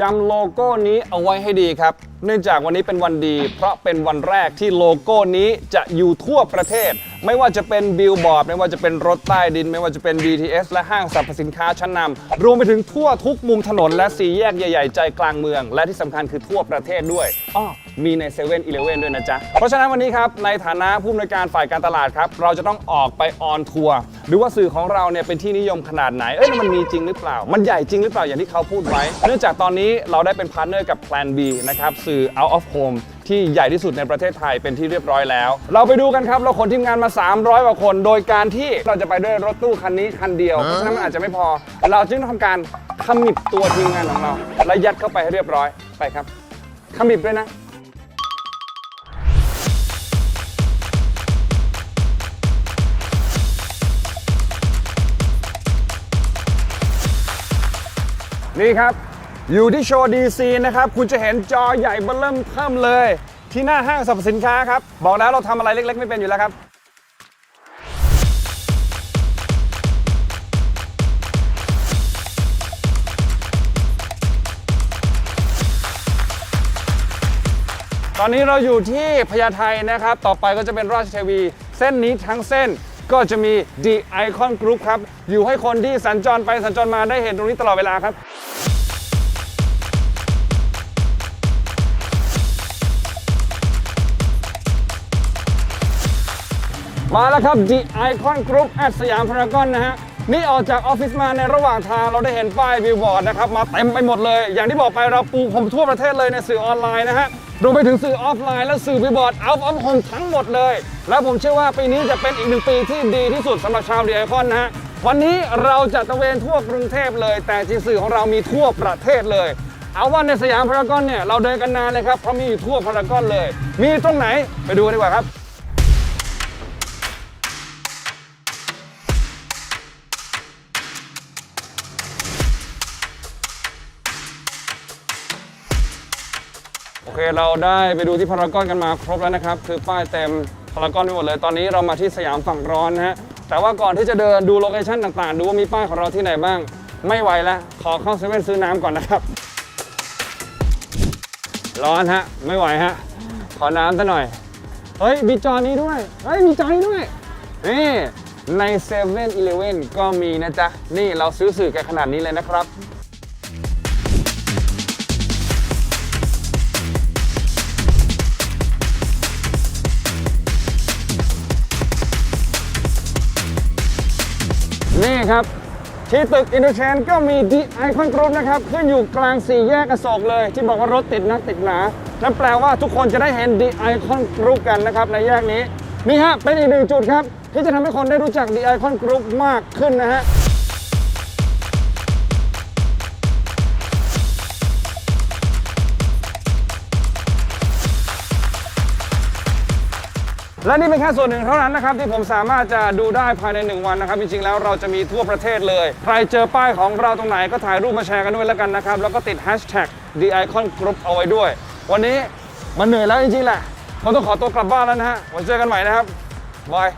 จำโลโก้นี้เอาไว้ให้ดีครับ เนื่องจากวันนี้เป็นวันดี เพราะเป็นวันแรกที่โลโก้นี้จะอยู่ทั่วประเทศ ไม่ว่าจะเป็นบิลบอร์ดไม่ว่าจะเป็นรถใต้ดิน ไม่ว่าจะเป็น BTS และห้างสรรพสินค้าชั้นนำรวมไปถึงทั่วทุกมุมถนนและสีแยกใหญ่ๆ ใจกลางเมือง และที่สำคัญคือทั่วประเทศด้วยอ้อมีใน7 e เ e ่ e อีเลด้วยนะจ๊ะ เพราะฉะนั้นวันนี้ครับ ในฐานะผู้อำนวยการฝ่ายการตลาดครับ เราจะต้องออกไปออนทัวร์ดูว่าสื่อของเราเนี่ยเป็นที่นิยมขนาดไหน เอ้ยแล้วมันมีจริงหรือเปล่า มันใหญ่จริงหรือเปล่าอย่างที่เขาพูดไว้ เนื่องจากตอนนี้เราได้เป็นพาร์ทเนอร์กับ Plan B นะครับสื่อ Out of Home ที่ใหญ่ที่สุดในประเทศไทยเป็นที่เรียบร้อยแล้ว เราไปดูกันครับ เราขนทีมงานมา 300กว่าคน โดยการที่เราจะไปด้วยรถตู้คันนี้คันเดียวเพราะฉะนั้นมันอาจจะไม่พอ เราจึงต้องทำการขมิบตัวทีมงานของเราและยัดเข้าไปให้เรียบร้อยไปครับขมิบด้วยนะนี่ครับ อยู่ที่โชว์ดีซีนะครับ คุณจะเห็นจอใหญ่เบิ่มเริ่มเพิ่มเลย ที่หน้าห้างสรรพสินค้าครับ บอกแล้วเราทำอะไรเล็ก ๆ ไม่เป็นอยู่แล้วครับตอนนี้เราอยู่ที่พญาไทนะครับ ต่อไปก็จะเป็นราชเทวี เส้นนี้ทั้งเส้นก็จะมี The Icon Group ครับ อยู่ให้คนที่สัญจรไปสัญจรมาได้เห็นตรงนี้ตลอดเวลาครับ มาแล้วครับ The Icon Group at สยามพารากอนนะฮะ นี่ออกจากออฟฟิศมาในระหว่างทางเราได้เห็นป้ายบิลบอร์ดนะครับ มาเต็มไปหมดเลย อย่างที่บอกไปเราปูผมทั่วประเทศเลยในสื่อออนไลน์นะฮะรวมไปถึงสื่อออฟไลน์และสื่อบิลบอร์ด out of home ทั้งหมดเลย แล้วผมเชื่อว่าปีนี้จะเป็นอีกหนึ่งปีที่ดีที่สุดสำหรับชาว The Icon นะฮะวันนี้เราจะตระเวนทั่วกรุงเทพเลย แต่จริงสื่อของเรามีทั่วประเทศเลย เอาว่าในสยามพารากอนเนี่ยเราเดินกันนานเลยครับเพราะมีอยู่ทั่วพารากอนเลย มีตรงไหนไปดูกันดีกว่าครับ โอเคเราได้ไปดูที่พารากอนกันมาครบแล้วนะครับ คือป้ายเต็มพารากอนไปหมดเลย ตอนนี้เรามาที่สยามฝั่งร้อนนะฮะแต่ว่าก่อนที่จะเดินดูโลเคชั่นต่างๆ ดูว่ามีป้ายของเราที่ไหนบ้าง ไม่ไหวแล้วขอเข้าเซเว่นซื้อน้ำก่อนนะครับ ร้อนฮะ ไม่ไหวฮะ ขอน้ำซะหน่อย เฮ้ยมีจอนี้ด้วย เฮ้ยมีจอนี้ด้วย นี่ใน7 e เ e ่ e อก็มีนะจ๊ะ นี่เราซื้อสื่อกันขนาดนี้เลยนะครับ ครับ ที่ตึกอินโดเชนก็มีดีไอคอนกรุ๊ปนะครับ ขึ้นอยู่กลางสี่แยกอโศกเลย ที่บอกว่ารถติดนักติดหนา นั่นแปลว่าทุกคนจะได้เห็นดีไอคอนกรุ๊ปกันนะครับในแยกนี้ นี่ฮะเป็นอีกหนึ่งจุดครับ ที่จะทำให้คนได้รู้จักดีไอคอนกรุ๊ปมากขึ้นนะฮะ และนี่เป็นแค่ส่วนหนึ่งเท่านั้นนะครับที่ผมสามารถจะดูได้ภายใน 1 วันนะครับจริงๆแล้วเราจะมีทั่วประเทศเลย ใครเจอป้ายของเราตรงไหนก็ถ่ายรูปมาแชร์กันด้วยแล้วกันนะครับ แล้วก็ติด hashtag the icon group เอาไว้ด้วย วันนี้มันเหนื่อยแล้วจริงๆแหละผมต้องขอตัวกลับบ้านแล้วนะฮะไว้เจอกันใหม่นะครับบาย